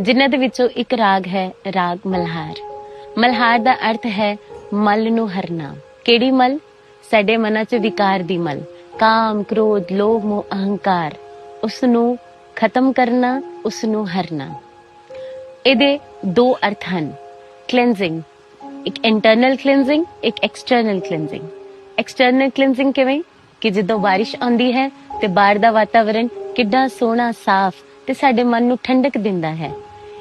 ਜਿਨ੍ਹਾਂ ਦੇ ਵਿੱਚੋਂ ਇੱਕ ਰਾਗ ਹੈ, ਰਾਗ ਮਲਹਾਰ। ਮਲਹਾਰ ਦਾ ਅਰਥ ਹੈ, ਮਲ ਨੂੰ ਹਰਨਾ। ਕਿਹੜੀ ਮਲ? ਸਾਡੇ ਮਨਾਂ 'ਚ ਵਿਕਾਰ ਦੀ ਮਲ। ਕਾਮ, ਕ੍ਰੋਧ, ਲੋਭ, ਮੋਹ, ਅਹੰਕਾਰ। ਉਸ ਨੂੰ ਖਤਮ ਕਰਨਾ ਉਸ ਨੂੰ ਹਰਨਾ। ਇਹਦੇ ਦੋ ਅਰਥ ਹਨ। ਕਲੈਂਜ਼ਿੰਗ ਇੱਕ ਇੰਟਰਨਲ ਕਲੈਂਜ਼ਿੰਗ ਇੱਕ ਐਕਸਟਰਨਲ ਕਲੈਂਜ਼ਿੰਗ ਐਕਸਟਰਨਲ ਕਲੈਂਜ਼ਿੰਗ ਕਿਵੇਂ? ਕਿ ਜਦੋਂ ਬਾਰਿਸ਼ ਆਉਂਦੀ ਹੈ ਤੇ ਬਾਹਰ ਦਾ ਵਾਤਾਵਰਣ ਕਿੱਡਾ ਸੋਹਣਾ, ਸਾਫ਼ ਤੇ ਸਾਡੇ ਮਨ ਨੂੰ ਠੰਡਕ ਦਿੰਦਾ ਹੈ।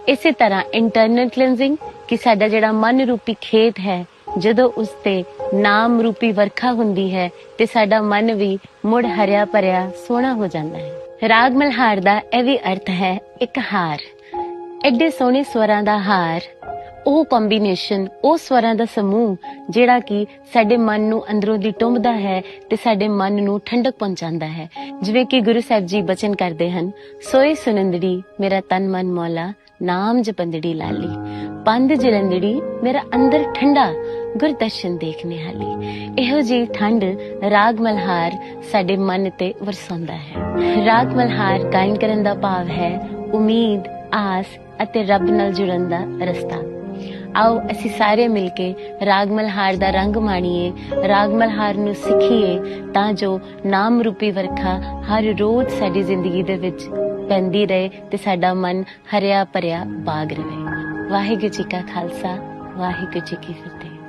ਇਸੇ ਤਰ੍ਹਾਂ ਇੰਟਰਨਲ ਕਲੈਂਜ਼ਿੰਗ ਕਿ ਸਾਡਾ ਜਿਹੜਾ ਮਨ ਰੂਪੀ ਖੇਤ ਹੈ, ਜਦੋਂ ਉਸ ਤੇ ਨਾਮ ਰੂਪੀ ਵਰਖਾ ਹੁੰਦੀ ਹੈ ਤੇ ਸਾਡਾ ਮਨ ਵੀ ਮੁੜ ਹਰਿਆ ਭਰਿਆ ਸੋਹਣਾ ਹੋ ਜਾਂਦਾ ਹੈ। ਰਾਗ ਮਲਹਾਰ ਦਾ ਇਹ ਵੀ ਅਰਥ ਹੈ ਇੱਕ ਹਾਰ। ਐਡੇ ਸੋਹਣੇ ਸਵਰਾਂ ਦਾ ਹਾਰ। ਉਹ ਕੰਬੀਨੇਸ਼ਨ ਉਹ ਸਵਰਾਂ ਦਾ ਸਮੂਹ ਜਿਹੜਾ ਕਿ ਸਾਡੇ ਮਨ ਨੂੰ ਅੰਦਰੋਂ ਦੀ ਟੁੰਬਦਾ ਹੈ ਤੇ ਸਾਡੇ ਮਨ ਨੂੰ ਠੰਡਕ ਪਹੁੰਚਾਉਂਦਾ ਹੈ। ਜਿਵੇਂ ਕਿ ਗੁਰੂ ਸਾਹਿਬ ਜੀ ਬਚਨ ਕਰਦੇ ਹਨ ਸੋਈ ਸੁਨੰਦੜੀ, ਮੇਰਾ ਤਨ ਮਨ ਮੌਲਾ, ਨਾਮ ਜਪੰਦੜੀ ਲਾਲੀ। ਪੰਦ ਜਲੰਦੜੀ, ਮੇਰਾ ਅੰਦਰ ਠੰਡਾ ਗੁਰਦਰਸ਼ਨ ਦੇਖਨੇ ਹਾਲੀ। ਇਹੋ ਜੀ ਠੰਡ ਰਾਗ ਮਲਹਾਰ ਸਾਡੇ ਮਨ ਤੇ ਵਰਸਾਉਂਦਾ ਹੈ। ਰਾਗ ਮਲਹਾਰ ਗਾਇਨ ਕਰਨ ਦਾ ਭਾਵ ਹੈ ਉਮੀਦ, ਆਸ ਅਤੇ ਰੱਬ ਨਾਲ ਜੁੜਨ ਦਾ ਰਸਤਾ। ਆਓ ਅਸੀਂ ਸਾਰੇ ਮਿਲ ਕੇ ਰਾਗ ਮਲਹਾਰ ਦਾ ਰੰਗ ਮਾਣੀਏ, ਰਾਗ ਮਲਹਾਰ ਨੂੰ ਸਿੱਖੀਏ, ਤਾਂ ਜੋ ਨਾਮ ਰੂਪੀ ਵਰਖਾ ਹਰ ਰੋਜ਼ ਸਾਡੀ ਜ਼ਿੰਦਗੀ ਦੇ ਵਿੱਚ ਪੈਂਦੀ ਰਹੇ ਤੇ ਸਾਡਾ ਮਨ ਹਰਿਆ ਭਰਿਆ ਬਾਗ ਰਹੇ। ਵਾਹਿਗੁਰੂ ਜੀ ਕਾ ਖਾਲਸਾ, ਵਾਹਿਗੁਰੂ ਜੀ ਕੀ ਫਤਿਹ।